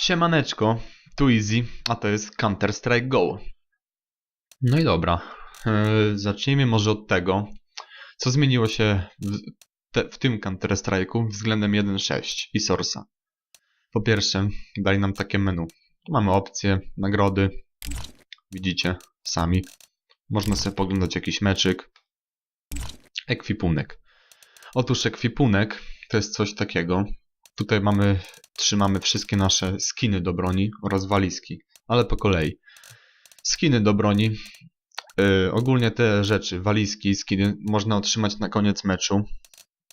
Siemaneczko, tu Easy, a to jest Counter-Strike Go. No i dobra, yy, zacznijmy może od tego, co zmieniło się w, te, w tym Counter-Strike'u względem 1.6 i Source'a. Po pierwsze, dali nam takie menu. Tu mamy opcje, nagrody, widzicie sami. Można sobie poglądać jakiś meczyk. Ekwipunek. Otóż ekwipunek to jest coś takiego. Tutaj mamy, trzymamy wszystkie nasze skiny do broni oraz walizki, ale po kolei. Skiny do broni. Yy, ogólnie te rzeczy, walizki, skiny można otrzymać na koniec meczu.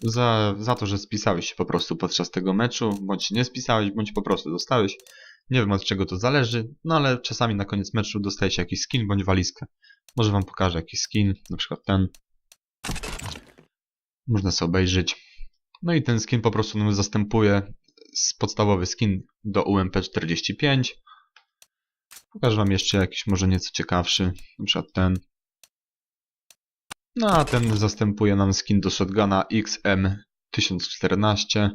Za, za to, że spisałeś się po prostu podczas tego meczu, bądź nie spisałeś, bądź po prostu dostałeś. Nie wiem od czego to zależy, no ale czasami na koniec meczu dostaje się jakiś skin bądź walizkę. Może wam pokażę jakiś skin, na przykład ten. Można sobie obejrzeć. No i ten skin po prostu nam zastępuje podstawowy skin do UMP45. Pokażę wam jeszcze jakiś może nieco ciekawszy, na przykład ten. No a ten zastępuje nam skin do shotguna XM1014.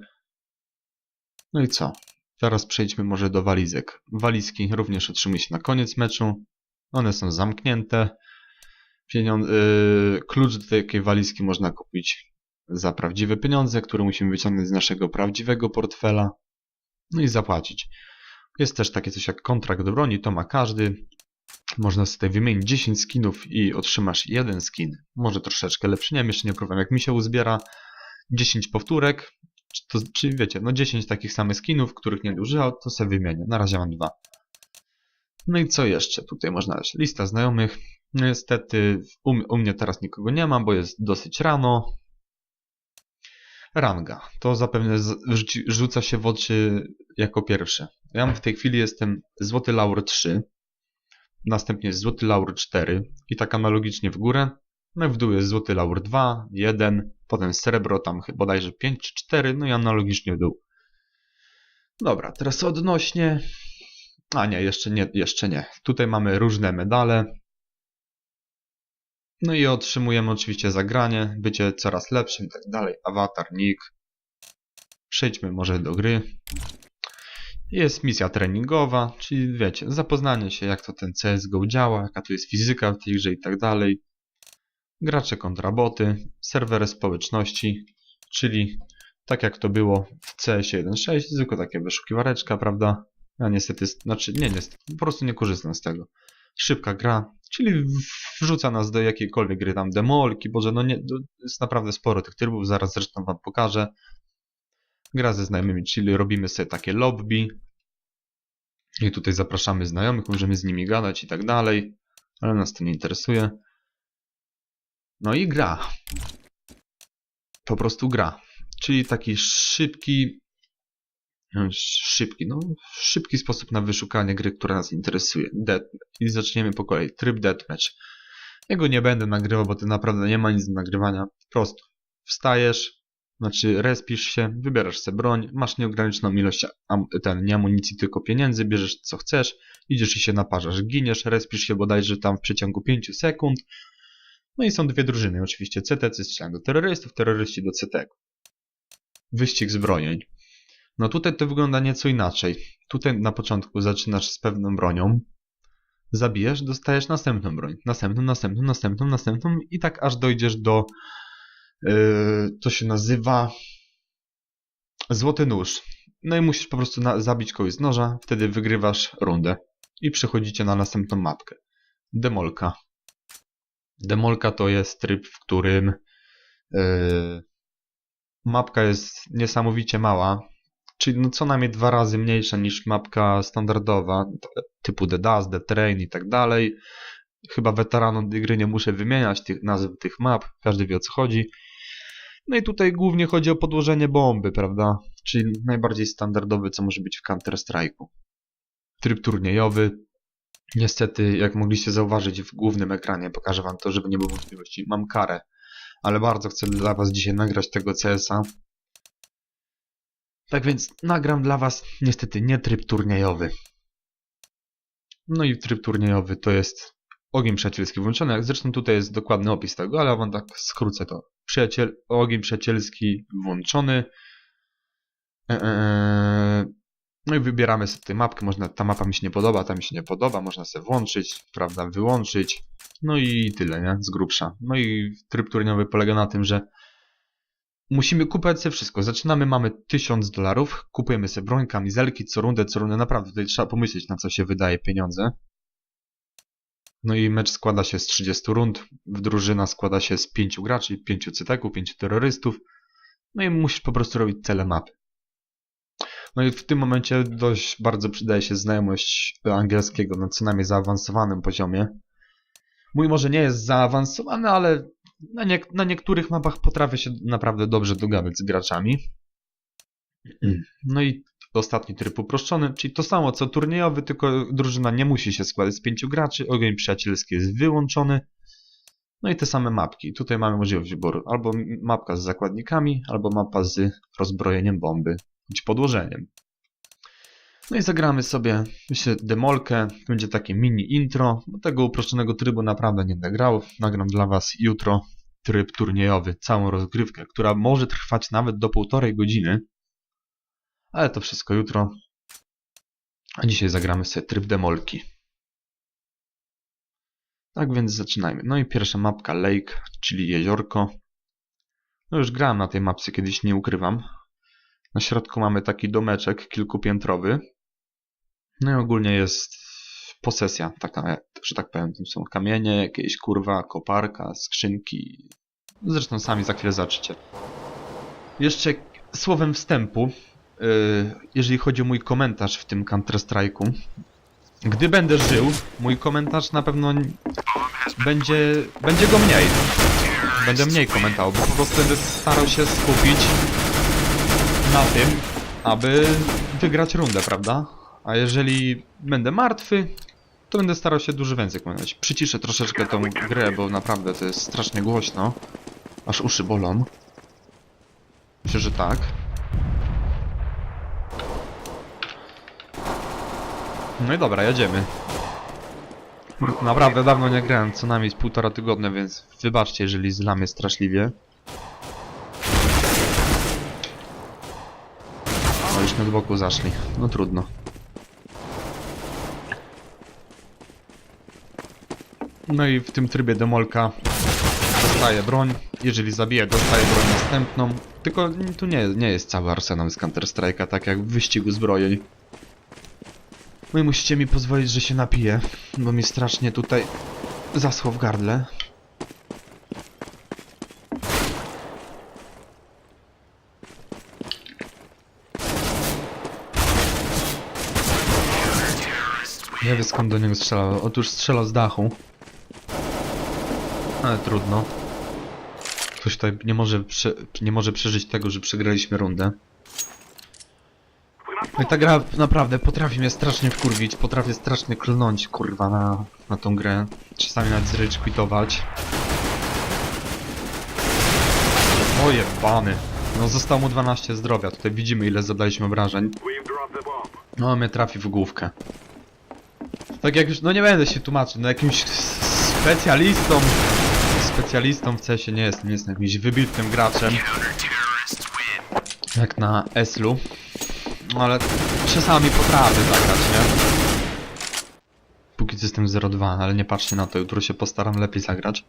No i co? Teraz przejdźmy może do walizek. Walizki również otrzymuje się na koniec meczu. One są zamknięte. Pieniądz, yy, klucz do takiej walizki można kupić za prawdziwe pieniądze, które musimy wyciągnąć z naszego prawdziwego portfela. No i zapłacić. Jest też takie coś jak kontrakt broni, to ma każdy. Można sobie wymienić 10 skinów i otrzymasz jeden skin. Może troszeczkę lepszy, nie wiem, jeszcze nie próbowałem. Jak mi się uzbiera 10 powtórek, to, czyli wiecie, no 10 takich samych skinów, których nie używał, to sobie wymienię. Na razie mam dwa. No i co jeszcze? Tutaj można dać lista znajomych. Niestety u, u mnie teraz nikogo nie ma, bo jest dosyć rano. Ranga. To zapewne rzuca się w oczy jako pierwsze. Ja w tej chwili jestem Złoty Laur 3, następnie jest Złoty Laur 4 i tak analogicznie w górę. No i w dół jest Złoty Laur 2, 1, potem Srebro tam bodajże 5 czy 4, no i analogicznie w dół. Dobra, teraz odnośnie... A nie, jeszcze nie, jeszcze nie. Tutaj mamy różne medale. No i otrzymujemy oczywiście zagranie, bycie coraz lepszym i tak dalej. Awatar, nick. Przejdźmy może do gry. Jest misja treningowa, czyli wiecie, zapoznanie się jak to ten CSGO działa, jaka tu jest fizyka w tej grze i tak dalej. Gracze kontra boty, serwery społeczności, czyli tak jak to było w CS 1.6, tylko takie wyszukiwareczka, prawda? Ja niestety, znaczy nie niestety, po prostu nie korzystam z tego. Szybka gra, czyli wrzuca nas do jakiejkolwiek gry, tam demolki, boże, no nie, jest naprawdę sporo tych trybów, zaraz zresztą wam pokażę. Gra ze znajomymi, czyli robimy sobie takie lobby. I tutaj zapraszamy znajomych, możemy z nimi gadać i tak dalej, ale nas to nie interesuje. No i gra. Po prostu gra. Czyli taki szybki, szybki, no szybki sposób na wyszukanie gry, która nas interesuje. Death. I zaczniemy po kolei. Tryb Deathmatch. Jego nie będę nagrywał, bo to naprawdę nie ma nic do nagrywania. Po prostu wstajesz, znaczy respisz się, wybierasz sobie broń, masz nieograniczoną ilość am ten, nie amunicji, tylko pieniędzy, bierzesz co chcesz, idziesz i się naparzasz, giniesz, respisz się bodajże tam w przeciągu 5 sekund. No i są dwie drużyny, oczywiście CTC strzelają do terrorystów, terroryści do CT. Wyścig zbrojeń. No tutaj to wygląda nieco inaczej. Tutaj na początku zaczynasz z pewną bronią, zabijesz, dostajesz następną broń, następną, następną, następną, następną i tak aż dojdziesz do yy, to się nazywa złoty nóż. No i musisz po prostu zabić kogoś z noża, wtedy wygrywasz rundę i przechodzicie na następną mapkę. Demolka. Demolka to jest tryb, w którym yy, mapka jest niesamowicie mała, czyli no co najmniej dwa razy mniejsza niż mapka standardowa, typu The Dust, The Train i tak dalej. Chyba weteranom gry nie muszę wymieniać tych nazw tych map, każdy wie o co chodzi. No i tutaj głównie chodzi o podłożenie bomby, prawda? Czyli najbardziej standardowy, co może być w Counter-Strike'u. Tryb turniejowy. Niestety, jak mogliście zauważyć w głównym ekranie, pokażę wam to, żeby nie było wątpliwości. Mam karę, ale bardzo chcę dla was dzisiaj nagrać tego CS-a. Tak więc nagram dla was niestety nie tryb turniejowy. No i tryb turniejowy to jest ogień przyjacielski włączony. Zresztą tutaj jest dokładny opis tego, ale wam tak skrócę to. Przyjaciel, ogień przyjacielski włączony. Eee, No i wybieramy sobie mapkę, można, ta mapa mi się nie podoba, ta mi się nie podoba, można sobie włączyć, prawda, wyłączyć. No i tyle, nie? Z grubsza. No i tryb turniejowy polega na tym, że musimy kupować sobie wszystko. Zaczynamy, mamy 1000 dolarów, kupujemy sobie broń, kamizelki, co rundę, co rundę. Naprawdę, tutaj trzeba pomyśleć, na co się wydaje pieniądze. No i mecz składa się z 30 rund, drużyna składa się z 5 graczy, 5 cyteków, 5 terrorystów. No i musisz po prostu robić cele mapy. No i w tym momencie dość bardzo przydaje się znajomość angielskiego na co najmniej zaawansowanym poziomie. Mój może nie jest zaawansowany, ale na, nie, na niektórych mapach potrafię się naprawdę dobrze dogadać z graczami. No i ostatni tryb uproszczony, czyli to samo co turniejowy, tylko drużyna nie musi się składać z pięciu graczy, ogień przyjacielski jest wyłączony. No i te same mapki. Tutaj mamy możliwość wyboru albo mapka z zakładnikami, albo mapa z rozbrojeniem bomby, bądź podłożeniem. No i zagramy sobie, myślę, demolkę. Będzie takie mini intro. Bo tego uproszczonego trybu naprawdę nie będę grał. Nagram dla Was jutro tryb turniejowy, całą rozgrywkę, która może trwać nawet do półtorej godziny. Ale to wszystko jutro. A dzisiaj zagramy sobie tryb demolki. Tak więc zaczynajmy. No i pierwsza mapka Lake, czyli jeziorko. No już grałem na tej mapce kiedyś, nie ukrywam. Na środku mamy taki domeczek kilkupiętrowy. No i ogólnie jest posesja, taka, że tak powiem. Tam są kamienie, jakieś kurwa, koparka, skrzynki. Zresztą sami za chwilę zobaczycie. Jeszcze słowem wstępu, yy, jeżeli chodzi o mój komentarz w tym Counter-Strike'u. Gdy będę żył, mój komentarz na pewno będzie, będzie go mniej. Będę mniej komentował, bo po prostu będę starał się skupić na tym, aby wygrać rundę, prawda? A jeżeli będę martwy, to będę starał się dużo więcej komentować. Przyciszę troszeczkę tą grę, bo naprawdę to jest strasznie głośno. Aż uszy bolą. Myślę, że tak. No i dobra, jedziemy. Naprawdę dawno nie grałem, co najmniej z półtora tygodnia, więc wybaczcie, jeżeli zlamię straszliwie. O, już od boku zaszli. No trudno. No i w tym trybie demolka dostaje broń. Jeżeli zabije, dostaje broń następną. Tylko tu nie, nie jest cały arsenał z Counter-Strike'a, tak jak w wyścigu zbrojeń. No i musicie mi pozwolić, że się napiję, bo mi strasznie tutaj zaschło w gardle. Nie wiem skąd do niego strzelał. Otóż strzelał z dachu. Ale trudno. Ktoś tutaj nie może, prze, nie może przeżyć tego, że przegraliśmy rundę. No i ta gra naprawdę potrafi mnie strasznie wkurwić, potrafię strasznie klnąć, kurwa, na, na tą grę. Czasami nawet zrycz quitować. O jebany. No zostało mu 12 zdrowia, tutaj widzimy ile zadaliśmy obrażeń. No mnie trafi w główkę. Tak jak już, no nie będę się tłumaczył, no jakimś specjalistą, specjalistą w CS nie jestem, nie jestem jakimś wybitnym graczem. Jak na Eslu. No ale czasami potrafię zagrać, nie? Póki co jestem 0-2, ale nie patrzcie na to, jutro się postaram lepiej zagrać.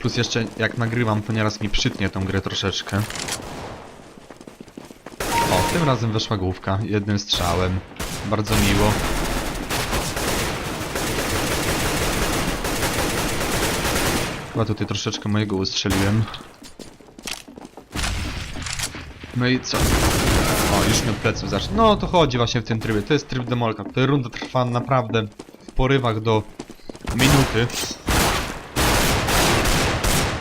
Plus jeszcze jak nagrywam, to nieraz mi przytnie tą grę troszeczkę. O, tym razem weszła główka, jednym strzałem. Bardzo miło. Chyba tutaj troszeczkę mojego ustrzeliłem. No i co? O, już mi od pleców zacznie. No, to chodzi właśnie w tym trybie. To jest tryb demolka. Ta runda trwa naprawdę w porywach do minuty.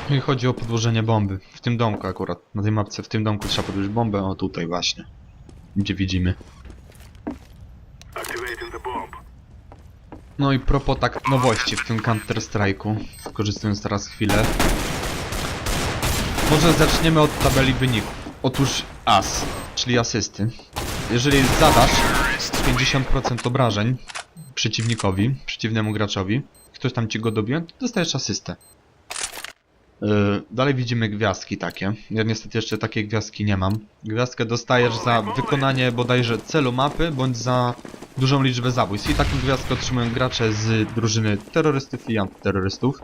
No I chodzi o podłożenie bomby. W tym domku akurat. Na tej mapce w tym domku trzeba podłożyć bombę. O, tutaj właśnie. Gdzie widzimy. No i propos tak nowości w tym Counter Strike'u. Wykorzystując teraz chwilę. Może zaczniemy od tabeli wyników. Otóż as, czyli asysty. Jeżeli zadasz 50% obrażeń przeciwnikowi, przeciwnemu graczowi, ktoś tam ci go dobije, to dostajesz asystę. Yy, dalej widzimy gwiazdki takie. Ja niestety jeszcze takiej gwiazdki nie mam. Gwiazdkę dostajesz za wykonanie bodajże celu mapy, bądź za dużą liczbę zabójstw. I taką gwiazdkę otrzymują gracze z drużyny terrorystów i antyterrorystów.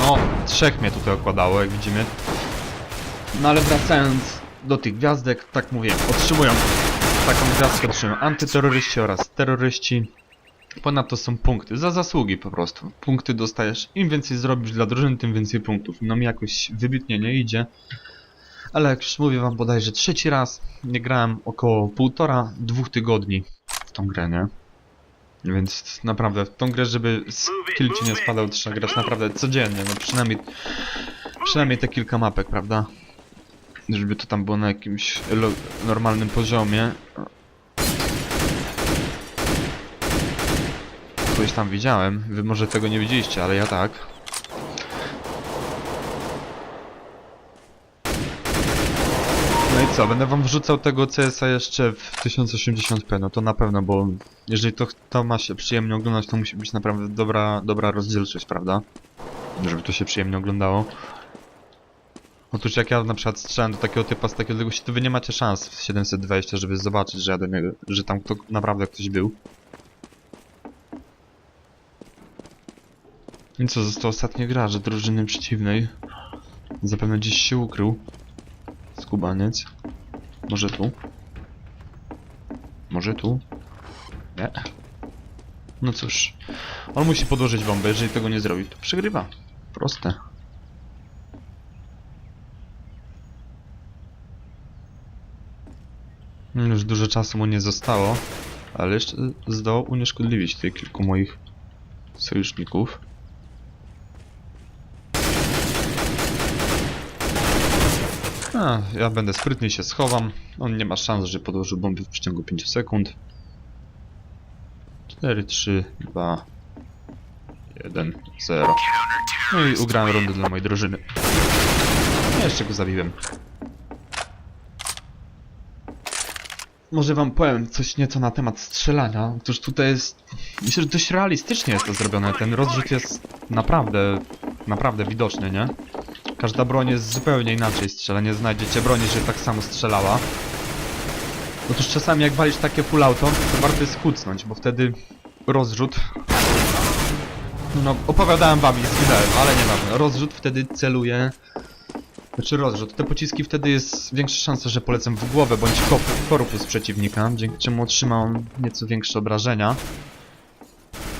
No, trzech mnie tutaj okładało, jak widzimy. No ale wracając do tych gwiazdek, tak mówię, otrzymują taką gwiazdkę otrzymują antyterroryści oraz terroryści. Ponadto są punkty, za zasługi po prostu. Punkty dostajesz, im więcej zrobisz dla drużyny, tym więcej punktów. No mi jakoś wybitnie nie idzie. Ale jak już mówię wam bodajże trzeci raz, nie grałem około półtora, dwóch tygodni w tą grę, nie? Więc naprawdę, w tą grę, żeby skill ci nie spadał, trzeba grać naprawdę codziennie, no przynajmniej, przynajmniej te kilka mapek, prawda? Żeby to tam było na jakimś normalnym poziomie. Kogoś tam widziałem, wy może tego nie widzieliście, ale ja tak. No i co, będę wam wrzucał tego CS-a jeszcze w 1080p, no to na pewno, bo jeżeli to, to ma się przyjemnie oglądać, to musi być naprawdę dobra, dobra rozdzielczość, prawda? Żeby to się przyjemnie oglądało. Otóż jak ja na przykład strzelam do takiego typa z takiej odległości, to wy nie macie szans w 720, żeby zobaczyć, że ja do niego, że tam kto, naprawdę ktoś był. I co, została ostatnia gra, że drużyny przeciwnej zapewne gdzieś się ukrył. Skubaniec. Może tu? Może tu? Nie. No cóż. On musi podłożyć bombę, jeżeli tego nie zrobi, to przegrywa. Proste. Już dużo czasu mu nie zostało, ale jeszcze zdołał unieszkodliwić tutaj kilku moich sojuszników. A, ja będę sprytnie się schowam. On nie ma szans, że podłożył bombę w przeciągu 5 sekund. 4, 3, 2, 1, 0. No i ugrałem rundę dla mojej drużyny. Jeszcze go zabiłem. Może wam powiem coś nieco na temat strzelania. Otóż tutaj jest... Myślę, że dość realistycznie jest to zrobione. Ten rozrzut jest naprawdę, naprawdę widoczny, nie? Każda broń jest zupełnie inaczej strzela. Nie znajdziecie broni, że tak samo strzelała. Otóż czasami jak walisz takie full auto, to warto jest kucnąć, bo wtedy rozrzut... No, opowiadałem wam i zginąłem, ale nieważne. Rozrzut wtedy celuje... Znaczy rozrzut. Te pociski wtedy jest większa szansa, że polecą w głowę bądź korpus przeciwnika, dzięki czemu otrzyma on nieco większe obrażenia.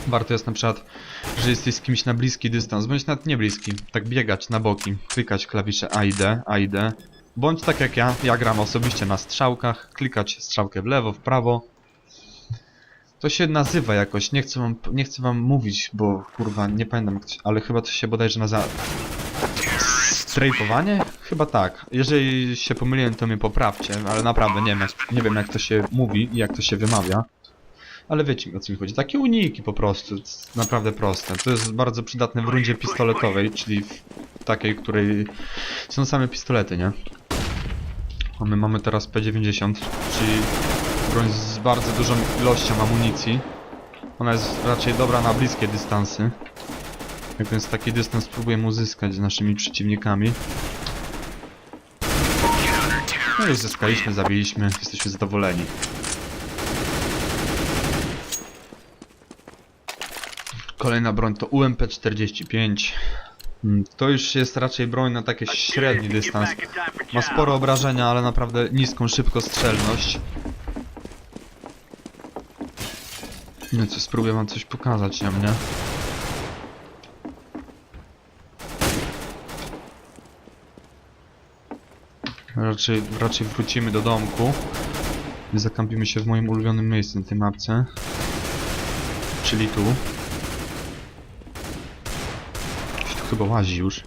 Warto jest na przykład, że jesteś z kimś na bliski dystans, bądź nawet nie bliski, tak biegać na boki, klikać klawisze A i D, A i D, bądź tak jak ja, ja gram osobiście na strzałkach, klikać strzałkę w lewo, w prawo. To się nazywa jakoś, nie chcę wam, nie chcę wam mówić, bo kurwa, nie pamiętam, ale chyba to się bodajże nazywa... Strajfowanie? Chyba tak. Jeżeli się pomyliłem, to mnie poprawcie, ale naprawdę nie wiem, nie wiem jak to się mówi i jak to się wymawia. Ale wiecie o co mi chodzi. Takie uniki po prostu. Naprawdę proste. To jest bardzo przydatne w rundzie pistoletowej, czyli w takiej, której są same pistolety, nie? A my mamy teraz P90, czyli broń z bardzo dużą ilością amunicji. Ona jest raczej dobra na bliskie dystansy. Jak więc taki dystans próbujemy uzyskać z naszymi przeciwnikami. No i zyskaliśmy, zabiliśmy, jesteśmy zadowoleni. Kolejna broń to UMP-45. Mm, To już jest raczej broń na taki średni dystans. Ma sporo obrażenia, ale naprawdę niską szybkostrzelność. No co, spróbuję wam coś pokazać na mnie. Raczej, raczej wrócimy do domku. Zakampimy się w moim ulubionym miejscu na tej mapce. Czyli tu. Ktoś tu chyba łazi już.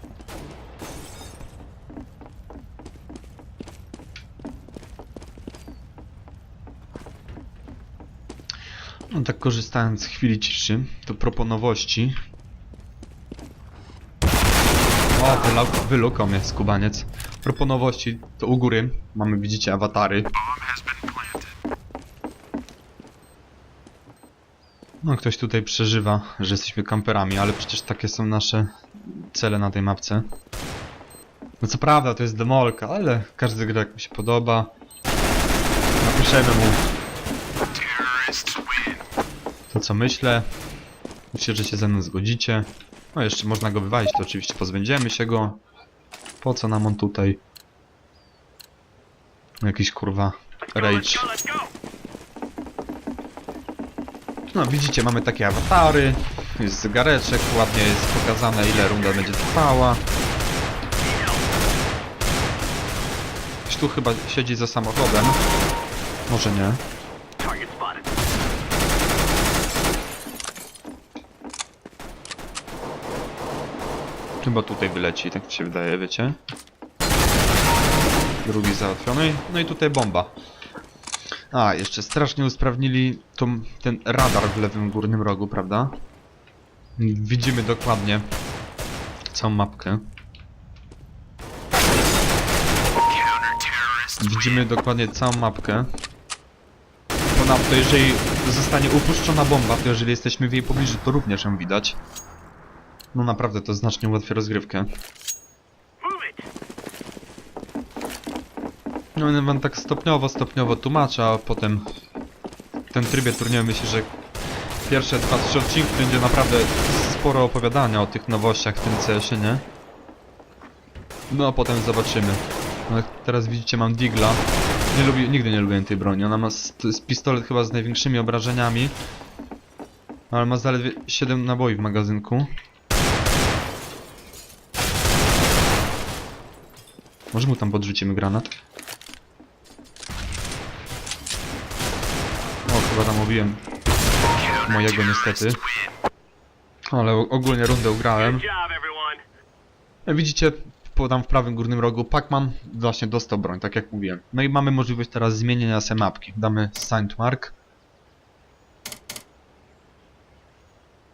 No tak korzystając z chwili ciszy, to propos nowości. O, wylukał mnie skubaniec. A propos nowości, to u góry mamy, widzicie, awatary. No, ktoś tutaj przeżywa, że jesteśmy kamperami, ale przecież takie są nasze cele na tej mapce. No co prawda, to jest demolka, ale każdy gra jak mu się podoba. Napiszemy mu to co myślę. Myślę, że się ze mną zgodzicie. No jeszcze można go wywalić, to oczywiście pozbędziemy się go. Po co nam on tutaj? Jakiś kurwa rage. No widzicie, mamy takie awatary. Jest zegareczek, ładnie jest pokazane ile runda będzie trwała. Ktoś tu chyba siedzi za samochodem. Może nie. Chyba tutaj wyleci, tak mi się wydaje, wiecie? Drugi załatwiony. No i tutaj bomba. A, jeszcze strasznie usprawnili tą, ten radar w lewym górnym rogu, prawda? Widzimy dokładnie całą mapkę. Widzimy dokładnie całą mapkę. Ponadto, jeżeli zostanie upuszczona bomba, to jeżeli jesteśmy w jej pobliżu, to również ją widać. No naprawdę, to znacznie ułatwia rozgrywkę. No będę wam tak stopniowo, stopniowo tłumaczę, a potem w tym trybie turnieju myślę, że pierwsze dwa, trzy odcinki będzie naprawdę sporo opowiadania o tych nowościach w tym CS-ie, nie? No a potem zobaczymy. No, teraz widzicie mam Digla. Nie lubię, nigdy nie lubiłem tej broni. Ona ma jest pistolet chyba z największymi obrażeniami. Ale ma zaledwie 7 naboi w magazynku. Może mu tam podrzucimy granat? Chyba tam obiłem mojego niestety. Ale ogólnie rundę ugrałem. Widzicie, po- tam w prawym górnym rogu Pac-Man właśnie dostał broń, tak jak mówiłem. No i mamy możliwość teraz zmienienia se mapki. Damy Signed Mark.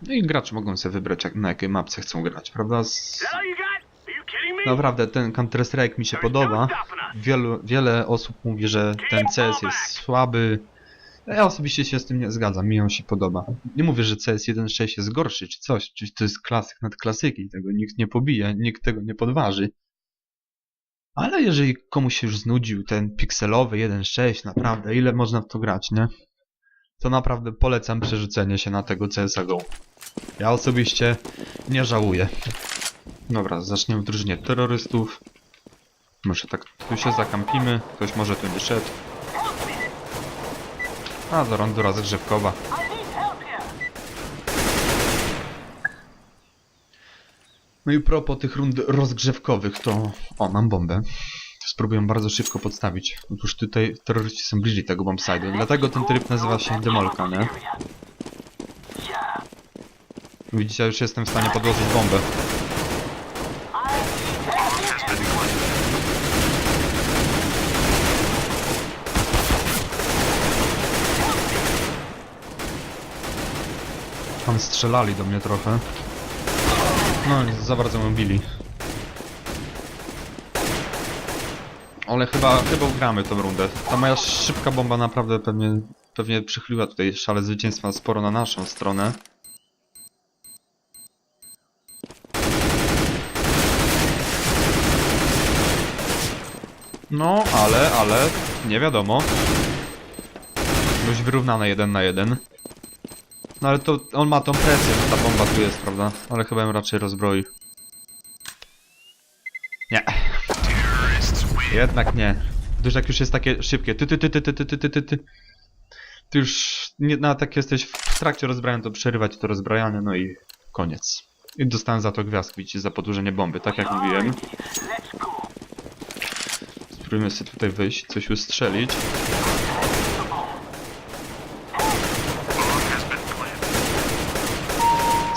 No i gracze mogą sobie wybrać jak, na jakiej mapce chcą grać, prawda? Z... Naprawdę ten Counter-Strike mi się podoba. Wielu, wiele osób mówi, że ten CS jest słaby. Ja osobiście się z tym nie zgadzam, mi on się podoba. Nie mówię, że CS 1.6 jest gorszy czy coś, czy to jest klasyk nad klasyki, tego nikt nie pobije, nikt tego nie podważy. Ale jeżeli komuś się już znudził ten pikselowy 1.6, naprawdę, ile można w to grać, nie? To naprawdę polecam przerzucenie się na tego CSa GO. Ja osobiście nie żałuję. Dobra, zaczniemy w drużynie terrorystów. Może tak tu się zakampimy, ktoś może tu nie szedł. A, to rondura zgrzewkowa. No i propos tych rund rozgrzewkowych, to... O, mam bombę. Spróbuję bardzo szybko podstawić. Otóż tutaj terroryści są bliżej tego bombside'u, dlatego ten tryb nazywa się demolka, nie? Widzicie, już jestem w stanie podłożyć bombę. Tam strzelali do mnie trochę. No, za bardzo mnie bili. Ale chyba, chyba ugramy tą rundę. Ta moja szybka bomba naprawdę pewnie, pewnie przychyliła tutaj szale zwycięstwa sporo na naszą stronę. No, ale, ale, nie wiadomo. Dość wyrównane jeden na jeden. No ale to on ma tą presję, że ta bomba tu jest, prawda? Ale chyba ją raczej rozbroi. Nie. Jednak nie. Gdyż jak już jest takie szybkie ty ty ty ty ty ty ty ty ty ty już nie, nawet jak jesteś w trakcie rozbrajania to przerywać to rozbrajanie, no i koniec. I dostałem za to gwiazdkę, widzicie, za podłużenie bomby, tak jak mówiłem. Spróbujmy sobie tutaj wyjść, coś ustrzelić.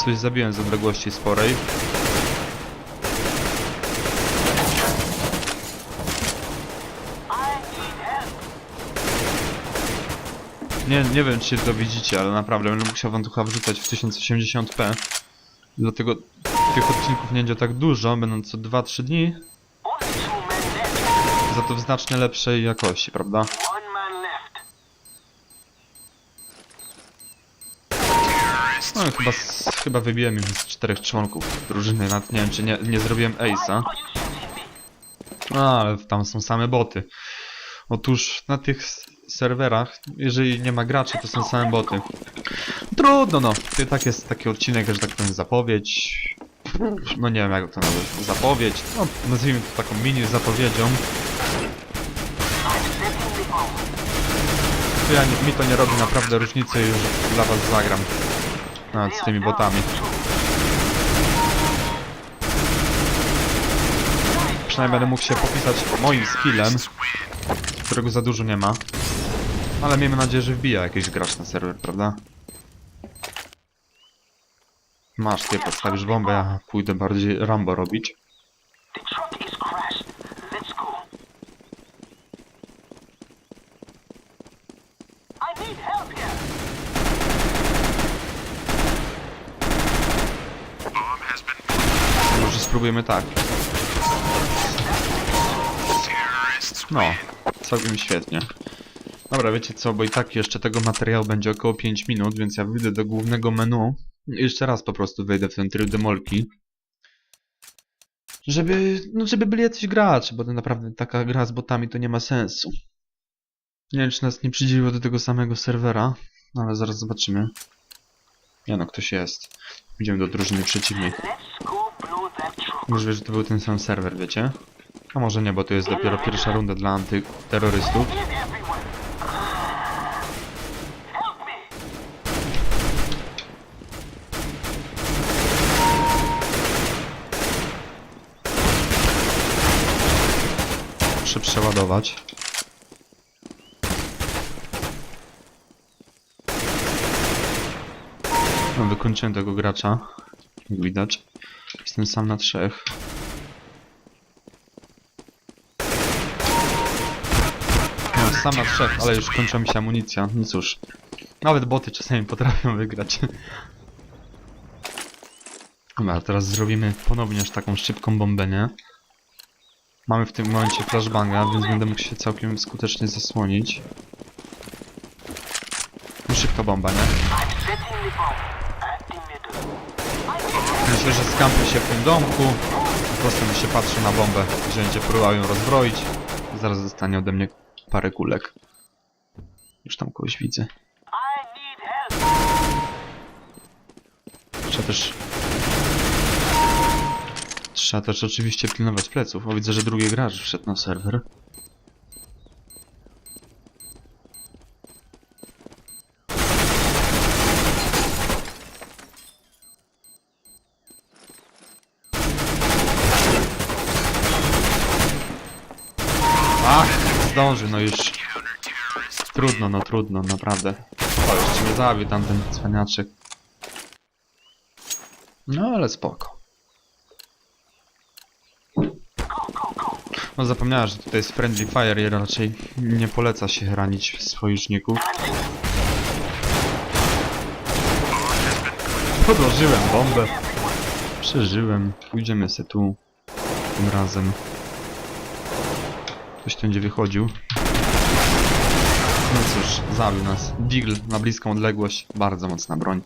Coś zabiłem z odległości sporej. Nie, nie wiem czy to widzicie, ale naprawdę będę musiał wam wrzucać w 1080p. Dlatego tych odcinków nie będzie tak dużo, będą co 2-3 dni, za to w znacznie lepszej jakości, prawda? No chyba, chyba wybiłem już z czterech członków drużyny, nawet nie wiem czy nie, nie zrobiłem ace'a. No, ale tam są same boty. Otóż na tych serwerach, jeżeli nie ma graczy, to są same boty. Trudno, no. To tak jest taki odcinek, że tak powiem, zapowiedź. No nie wiem, jak to nazwać. Zapowiedź. No, nazwijmy to taką mini zapowiedzią. Ja, mi to nie robi naprawdę różnicy, już dla was zagram. Nawet z tymi botami. Przynajmniej będę mógł się popisać moim skillem, którego za dużo nie ma. Ale miejmy nadzieję, że wbija jakiś gracz na serwer, prawda? Masz, ty postawisz bombę, ja pójdę bardziej Rambo robić. Spróbujemy tak. No, całkiem świetnie. Dobra, wiecie co, bo i tak jeszcze tego materiału będzie około 5 minut, więc ja wyjdę do głównego menu. Jeszcze raz po prostu wejdę w ten tryb demolki. Żeby, no żeby byli jacyś gracze, bo to naprawdę taka gra z botami to nie ma sensu. Nie wiem, czy nas nie przydzieliło do tego samego serwera, no ale zaraz zobaczymy. Nie no, ktoś jest. Idziemy do drużyny przeciwnej. Możliwe, że to był ten sam serwer, wiecie? A może nie, bo to jest dopiero pierwsza runda dla antyterrorystów. Muszę przeładować. No, wykończyłem tego gracza. Jak widać. Jestem sam na trzech. No, sam na trzech, ale już kończy mi się amunicja. No cóż. Nawet boty czasami potrafią wygrać. Dobra, teraz zrobimy ponownie aż taką szybką bombę, nie? Mamy w tym momencie flashbanga, więc będę mógł się całkiem skutecznie zasłonić. I szybka bomba, nie? I'm setting the bomb at the middle. I need Myślę, że skampię się w tym domku. Po prostu mi się patrzy na bombę, że będzie próbował ją rozbroić. Zaraz zostanie ode mnie parę kulek. Już tam kogoś widzę. Trzeba też... Trzeba też oczywiście pilnować pleców. O, widzę, że drugi gracz wszedł na serwer. Ach, zdąży, no już. No trudno, naprawdę. O, jeszcze mnie zabił tamten cwaniaczek. No ale spoko. No zapomniałem, że tutaj jest Friendly Fire i raczej nie poleca się ranić sojuszników. Podłożyłem bombę. Przeżyłem. Pójdziemy se tu. Tym razem. Ktoś tu będzie wychodził. No cóż, zabił nas. Deagle na bliską odległość. Bardzo mocna broń.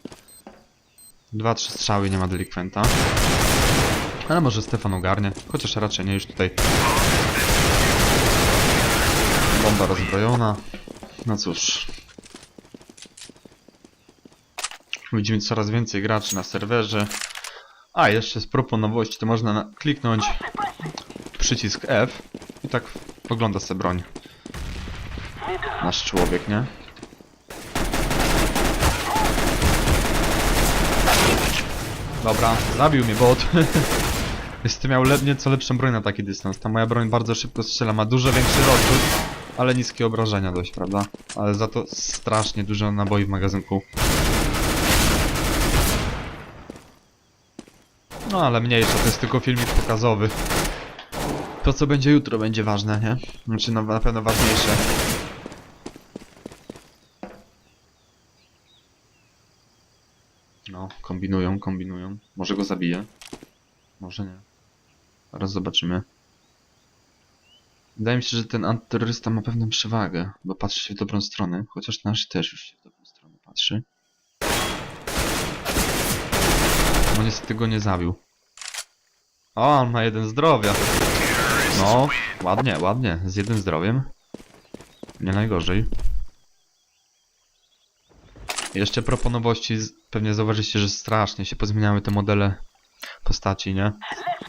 Dwa, trzy strzały, nie ma delikwenta. Ale może Stefan ogarnie. Chociaż raczej nie, już tutaj. Bomba rozbrojona. No cóż. Widzimy coraz więcej graczy na serwerze. A, jeszcze z propos nowości, to można na- kliknąć przycisk F i tak ogląda sobie broń. Nasz człowiek, nie? Dobra, zabił mnie bot. Jest miał le nieco lepszą broń na taki dystans. Ta moja broń bardzo szybko strzela, ma dużo większy rozrzut, ale niskie obrażenia dość, prawda? Ale za to strasznie dużo naboi w magazynku. No ale mniejsza, to jest tylko filmik pokazowy. To co będzie jutro będzie ważne, nie? Znaczy no, na pewno ważniejsze. No, kombinują, kombinują. Może go zabiję. Może nie. Zaraz zobaczymy. Wydaje mi się, że ten antyterrorysta ma pewną przewagę, bo patrzy się w dobrą stronę, chociaż nasz też już się w dobrą stronę patrzy. No niestety go nie zabił. O, on ma jeden zdrowia. No, ładnie, ładnie. Z jednym zdrowiem. Nie najgorzej. Jeszcze propos nowości, z- pewnie zauważyliście, że strasznie się pozmieniały te modele postaci, nie?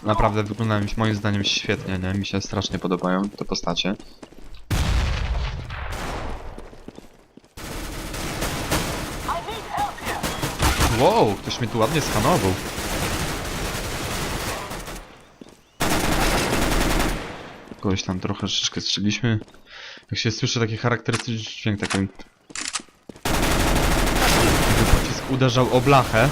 Naprawdę wyglądają moim zdaniem świetnie, nie? Mi się strasznie podobają te postacie. Wow, ktoś mnie tu ładnie skanował. Kogoś tam trochę troszeczkę strzeliśmy. Jak się słyszy taki charakterystyczny dźwięk, taki... uderzał o blachę.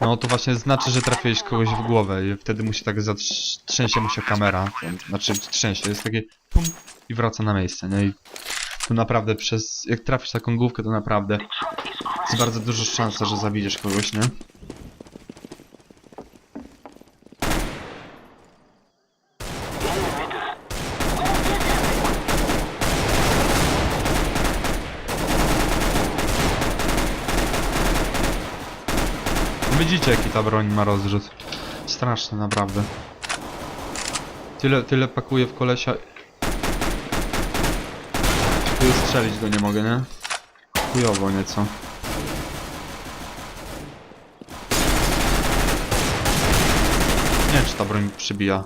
No to właśnie znaczy, że trafiłeś kogoś w głowę i wtedy musi tak zatrzęsie mu się kamera. Znaczy trzęsie, jest takie pum i wraca na miejsce, nie? I tu naprawdę przez... Jak trafisz taką główkę, to naprawdę jest bardzo duża szansa, że zabijesz kogoś, nie? Ta broń ma rozrzut. Straszny naprawdę. Tyle, tyle pakuje w kolesia. Tu strzelić go nie mogę, nie? Chujowo nieco. Nie czy ta broń przybija.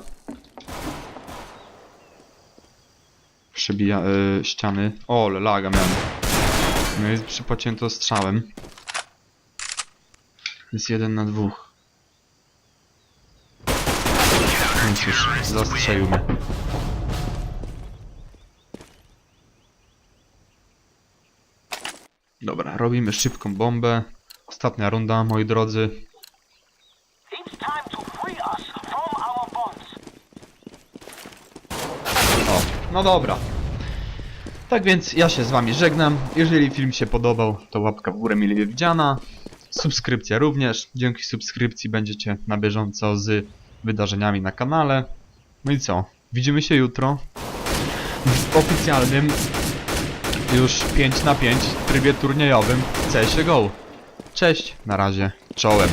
Przybija y, ściany. O, laga miałem. No i przypłaciłem to strzałem. Jest jeden na dwóch. No cóż, zastrzelił mnie. Dobra, robimy szybką bombę. Ostatnia runda, moi drodzy. O, no dobra. Tak więc ja się z wami żegnam. Jeżeli film się podobał, to łapka w górę mile widziana. Subskrypcja również. Dzięki subskrypcji będziecie na bieżąco z wydarzeniami na kanale. No i co? Widzimy się jutro w oficjalnym już 5 na 5 trybie turniejowym CSGO. Cześć, na razie, czołem.